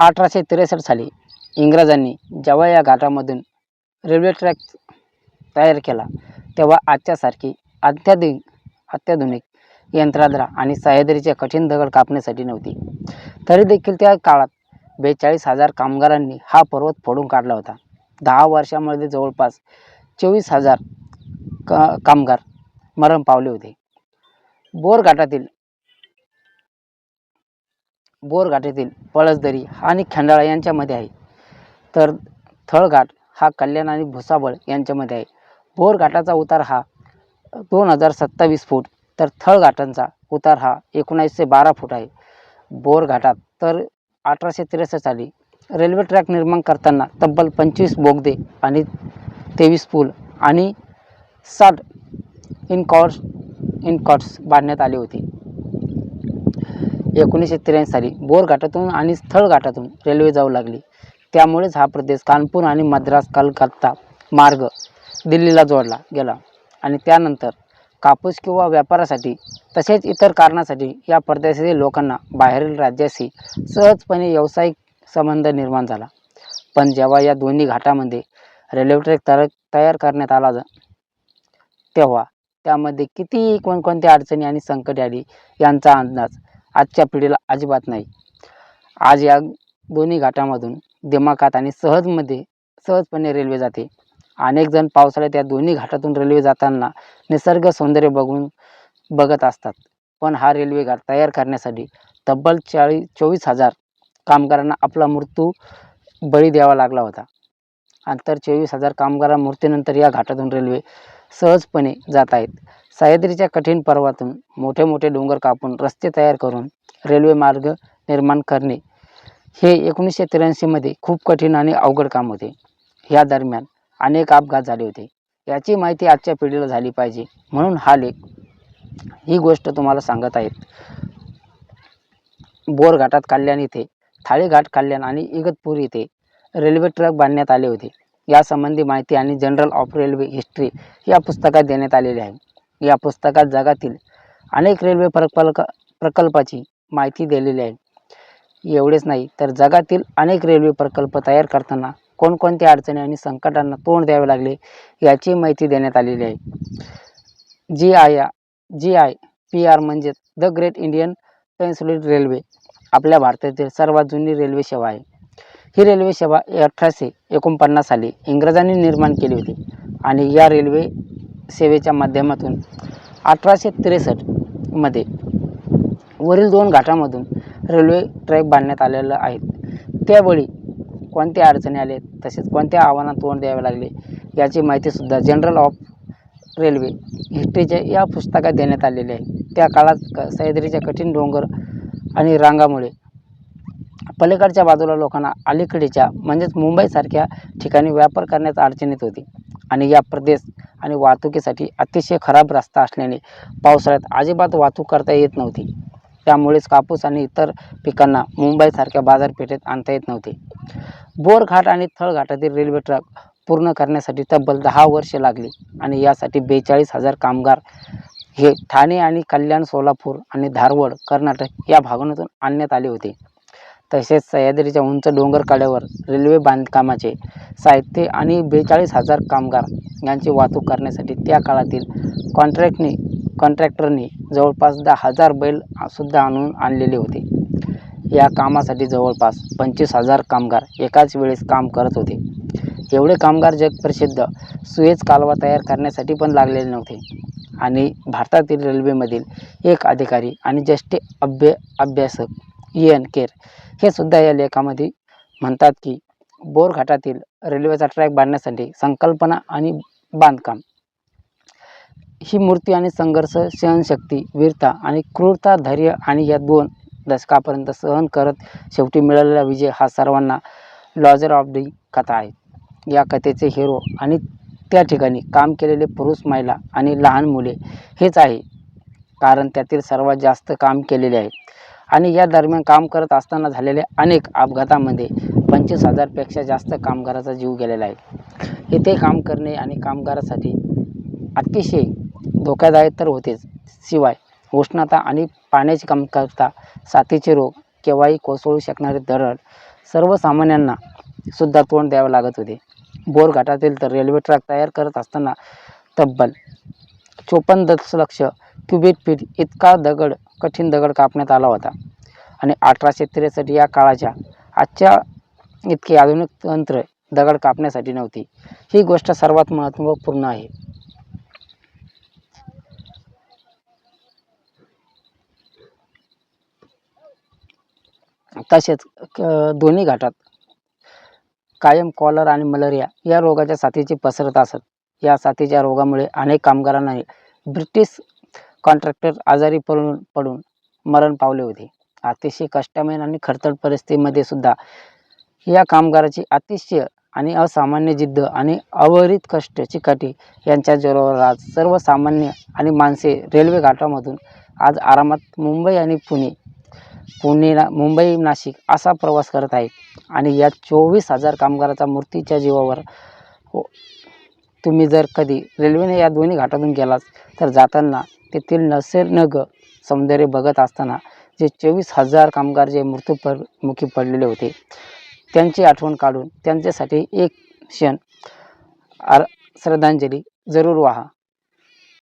अठराशे त्रेसष्ट साली इंग्रजांनी जेव्हा या घाटामधून रेल्वे ट्रॅक तयार केला तेव्हा आजच्यासारखी अत्याधुनिक अत्याधुनिक यंत्राद्रा आणि सह्याद्रीचे कठीण दगड कापण्यासाठी नव्हती. तरी देखील त्या काळात बेचाळीस हजार कामगारांनी हा पर्वत फोडून काढला होता. दहा वर्षामध्ये जवळपास चोवीस हजार का कामगार मरण पावले होते. बोर बोरघाटातील पळसदरी आणि खंडाळा यांच्यामध्ये आहे. तर थळघाट हा कल्याण आणि भुसावळ यांच्यामध्ये आहे. बोरघाटाचा उतार हा दोन हजार सत्तावीस फूट तर थळघाटांचा उतार हा एकोणावीसशे बारा फूट आहे. बोरघाटात तर अठराशे त्रेसष्ट साली रेल्वे ट्रॅक निर्माण करताना तब्बल पंचवीस बोगदे आणि तेवीस पूल आणि साठ इनकॉर्स इनकॉट्स बांधण्यात आले होते. एकोणीसशे त्र्याऐंशी साली बोर घाटातून आणि स्थळ घाटातून रेल्वे जाऊ लागली. त्यामुळेच हा प्रदेश कानपूर आणि मद्रास कलकत्ता मार्ग दिल्लीला जोडला गेला. आणि त्यानंतर कापूस किंवा व्यापारासाठी तसेच इतर कारणासाठी या प्रदेशातील लोकांना बाहेरील राज्याशी सहजपणे व्यावसायिक संबंध निर्माण झाला. पण जेव्हा या दोन्ही घाटामध्ये रेल्वे ट्रॅक तर तयार करण्यात आला जा- तेव्हा त्यामध्ये किती कोणकोणत्या अडचणी आणि संकटे आली यांचा अंदाज आजच्या पिढीला अजिबात नाही. आज या दोन्ही घाटामधून दिमाखात आणि सहजमध्ये सहजपणे रेल्वे जाते. अनेक जण पावसाळ्यात या दोन्ही घाटातून रेल्वे जाताना निसर्ग सौंदर्य बघून बघत असतात. पण हा रेल्वे घाट तयार करण्यासाठी तब्बल चाळीस चोवीस हजार कामगारांना आपला मृत्यू बळी द्यावा लागला होता. अंतर चोवीस हजार कामगारा मृत्यूनंतर या घाटातून रेल्वे सहजपणे जात आहेत. सह्याद्रीच्या कठीण पर्वातून मोठे मोठे डोंगर कापून रस्ते तयार करून रेल्वे मार्ग निर्माण करणे हे एकोणीसशे त्र्याऐंशीमध्ये खूप कठीण आणि अवघड काम होते. या दरम्यान अनेक अपघात झाले होते. याची माहिती आजच्या पिढीला झाली पाहिजे. म्हणून हा लेख ही गोष्ट तुम्हाला सांगत आहेत. बोर घाटात कल्याण इथे थाळीघाट कल्याण आणि इगतपूर इथे रेल्वे ट्रॅक बांधण्यात आले होते. यासंबंधी माहिती आणि जनरल ऑफ रेल्वे हिस्ट्री या पुस्तकात देण्यात आलेली आहे. या पुस्तकात जगातील अनेक रेल्वे प्रकल्प प्रकल्पाची माहिती दिलेली आहे. एवढेच नाही तर जगातील अनेक रेल्वे प्रकल्प तयार करताना कोणकोणत्या अडचणी आणि संकटांना तोंड द्यावे लागले याची माहिती देण्यात आलेली आहे. G I G I P R म्हणजेच the great Indian peninsula railway आपल्या भारतातील सर्वात जुनी रेल्वे सेवा आहे. ही रेल्वे सेवा अठराशे एकोणपन्नास साली इंग्रजांनी निर्माण केली होती आणि या रेल्वे सेवेच्या माध्यमातून अठराशे त्रेसष्टमध्ये वरील दोन घाटामधून रेल्वे ट्रॅक बांधण्यात आलेलं आहेत त्यावेळी कोणत्या अडचणी आले तसेच कोणत्या आव्हानात तोंड द्यावे लागले? याची माहितीसुद्धा जनरल ऑफ रेल्वे हिस्ट्रीच्या या पुस्तकात देण्यात आलेली आहे. त्या काळात क सह्याद्रीच्या कठीण डोंगर आणि रांगामुळे पलीकडच्या बाजूला लोकांना अलीकडच्या म्हणजेच मुंबईसारख्या ठिकाणी व्यापार करण्यात अडचणीत होती. आणि या प्रदेश आणि वाहतुकीसाठी अतिशय खराब रस्ता असल्याने पावसाळ्यात अजिबात वाहतूक करता येत नव्हती. त्यामुळेच कापूस आणि इतर पिकांना मुंबईसारख्या बाजारपेठेत आणता येत नव्हते. बोरघाट आणि थळघाटातील रेल्वे ट्रॅक पूर्ण करण्यासाठी तब्बल दहा वर्षे लागली आणि यासाठी बेचाळीस हजार कामगार हे ठाणे आणि कल्याण सोलापूर आणि धारवड कर्नाटक या भागांतून आणण्यात आले होते. तसेच सह्याद्रीच्या उंच डोंगर काड्यावर रेल्वे बांधकामाचे साहित्य आणि बेचाळीस हजार कामगार यांची वाहतूक करण्यासाठी त्या काळातील कॉन्ट्रॅक्टनी कॉन्ट्रॅक्टरनी जवळपास दहा हजार बैल सुद्धा आणून आणलेले होते. या कामासाठी जवळपास पंचवीस हजार कामगार एकाच वेळेस काम करत होते. एवढे कामगार जगप्रसिद्ध सुएज कालवा तयार करण्यासाठी पण लागलेले नव्हते. आणि भारतातील रेल्वेमधील एक अधिकारी आणि ज्येष्ठ अभ्य अभ्यासक एन केर. हे सुद्धा या लेखामध्ये म्हणतात की बोरघाटातील रेल्वेचा ट्रॅक बांधण्यासाठी संकल्पना आणि बांधकाम. ही मूर्ती आणि संघर्ष सहनशक्ती वीरता आणि क्रूरता धैर्य आणि या दोन दशकापर्यंत सहन करत शेवटी मिळालेला विजय हा सर्वांना लॉजर ऑफ दी कथा आहे. या कथेचे हिरो आणि त्या ठिकाणी काम केलेले पुरुष महिला आणि लहान मुले हेच आहे. कारण त्यातील सर्वात जास्त काम केलेले आहे. आणि या दरम्यान काम करत असताना झालेल्या अनेक अपघातामध्ये पंचवीस हजारपेक्षा जास्त कामगाराचा जीव गेलेला आहे. इथे काम करणे आणि कामगारासाठी अतिशय धोकादायक तर होतेच. शिवाय उष्णता आणि पाण्याची कमतरता साथीचे रोग केव्हाही कोसळू शकणारे दरड सर्वसामान्यांना सुद्धा तोंड द्यावे लागत होते. बोरघाटातील तर रेल्वे ट्रॅक तयार करत असताना तब्बल चोपन्न दशलक्ष क्युबिक फीट इतका दगड कठीण दगड कापण्यात आला होता. आणि अठराशे त्रेसष्ट या काळाच्या आजच्या इतके आधुनिक तंत्र दगड कापण्यासाठी नव्हती. ही गोष्ट सर्वात महत्त्वपूर्ण आहे. तसेच क- दोन्ही घाटात कायम कॉलर आणि मलेरिया या रोगाच्या साथीची पसरत असत. या साथीच्या रोगामुळे अनेक कामगारांना ब्रिटिश कॉन्ट्रॅक्टर आजारी पडून पडून मरण पावले होते. अतिशय कष्टमय आणि खडतर परिस्थितीमध्ये सुद्धा या कामगाराची अतिशय आणि असामान्य जिद्द आणि अवहरित कष्ट चिकाटी यांच्या जोरावर आज सर्वसामान्य आणि माणसे रेल्वे घाटामधून आज आरामात मुंबई आणि पुणे पुणे ना मुंबई नाशिक असा प्रवास करत आहे आणि या चोवीस हजार कामगाराचा मूर्तीच्या जीवावर हो तुम्ही जर कधी रेल्वेने या दोन्ही घाटातून गेलात तर जाताना तेथील नैसर्ग सौंदर्य बघत असताना जे चोवीस हजार कामगार जे मृत्यू मुखी पडलेले होते त्यांची आठवण काढून त्यांच्यासाठी एक क्षण आर श्रद्धांजली जरूर वाहा.